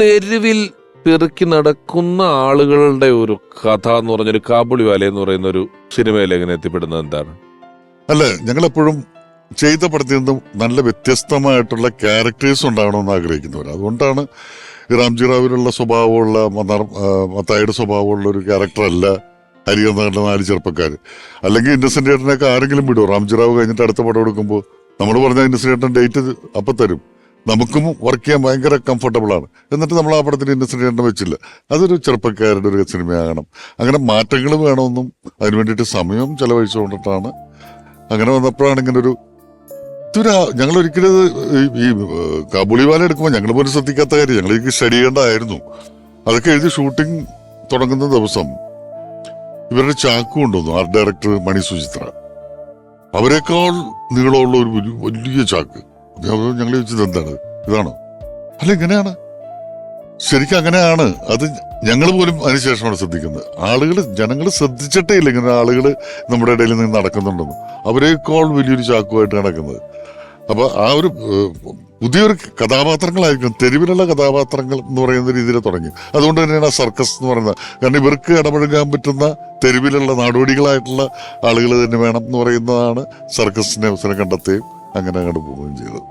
തെരുവിൽ പെറുക്കി നടക്കുന്ന ആളുകളുടെ ഒരു കഥ എന്ന് പറഞ്ഞൊരു കാബുളി വാല എന്ന് പറയുന്ന ഒരു സിനിമയിൽ എങ്ങനെ എത്തിപ്പെടുന്നത് എന്താണ്? അല്ല ഞങ്ങളെപ്പോഴും ചെയ്ത പടത്തിൽ നിന്നും നല്ല വ്യത്യസ്തമായിട്ടുള്ള ക്യാരക്ടേഴ്സ് ഉണ്ടാകണമെന്ന് ആഗ്രഹിക്കുന്നവർ. അതുകൊണ്ടാണ് റാംജി റാവിലുള്ള സ്വഭാവമുള്ള മത്തായുടെ സ്വഭാവമുള്ള ഒരു ക്യാരക്ടർ അല്ല ഹരികർണകളുടെ നാല് ചെറുപ്പക്കാർ അല്ലെങ്കിൽ ഇന്നസെന്റ് ഏട്ടനൊക്കെ ആരെങ്കിലും വിടുമോ റാംജി റാവ് കഴിഞ്ഞിട്ട് അടുത്ത പടം എടുക്കുമ്പോൾ നമ്മൾ പറഞ്ഞ ഇന്നസെന്റ് ഏട്ടൻ ഡേറ്റ് അപ്പം തരും നമുക്കും വർക്ക് ചെയ്യാൻ ഭയങ്കര കംഫർട്ടബിൾ ആണ്. എന്നിട്ട് നമ്മൾ ആ പടത്തിന് ഇൻഡസ്ട്രി എണ്ണം വെച്ചില്ല. അതൊരു ചെറുപ്പക്കാരുടെ ഒരു സിനിമയാകണം. അങ്ങനെ മാറ്റങ്ങൾ വേണമെന്നും അതിനു വേണ്ടിയിട്ട് സമയം ചെലവഴിച്ചുകൊണ്ടിട്ടാണ്. അങ്ങനെ വന്നപ്പോഴാണ് ഇങ്ങനെ ഒരു ഇതൊരു ഞങ്ങൾ ഒരിക്കലും ഈ- കാബൂളിവാല എടുക്കുമ്പോൾ ഞങ്ങൾ പോലും ശ്രദ്ധിക്കാത്ത കാര്യം. ഞങ്ങൾ എനിക്ക് സ്റ്റഡി ചെയ്യേണ്ടതായിരുന്നു അതൊക്കെ എഴുതി ഷൂട്ടിംഗ് തുടങ്ങുന്ന ദിവസം ഇവരുടെ ചാക്കു കൊണ്ടുവന്നു ആർട്ട് ഡയറക്ടർ മണി സുചിത്ര. അവരെക്കാൾ നീളമുള്ള ഒരു വലിയ ചാക്ക്. ഞങ്ങൾ ചോദിച്ചത് എന്താണ്? ഇതാണോ? അല്ല ഇങ്ങനെയാണ്. ശരിക്കും അങ്ങനെയാണ്. അത് ഞങ്ങൾ പോലും അതിനുശേഷമാണ് ശ്രദ്ധിക്കുന്നത്. ആളുകൾ ജനങ്ങൾ ശ്രദ്ധിച്ചിട്ടേ ഇല്ല ഇങ്ങനെ ആളുകൾ നമ്മുടെ ഇടയിൽ നിന്ന് നടക്കുന്നുണ്ടെന്ന്. അവരേക്കോൾ വലിയൊരു ചാക്കുമായിട്ട് നടക്കുന്നത്. അപ്പൊ ആ ഒരു പുതിയൊരു കഥാപാത്രങ്ങളായിരിക്കും. തെരുവിലുള്ള കഥാപാത്രങ്ങൾ എന്ന് പറയുന്ന രീതിയിൽ തുടങ്ങി. അതുകൊണ്ട് തന്നെയാണ് ആ സർക്കസ് എന്ന് പറയുന്നത്. കാരണം ഇവർക്ക് ഇടപഴകാൻ പറ്റുന്ന തെരുവിലുള്ള നാടോടികളായിട്ടുള്ള ആളുകൾ തന്നെ വേണം എന്ന് പറയുന്നതാണ് സർക്കസിന്റെ അവസരം കണ്ടെത്തുകയും അങ്ങനെ അങ്ങോട്ട് പോവുകയും ചെയ്തത്.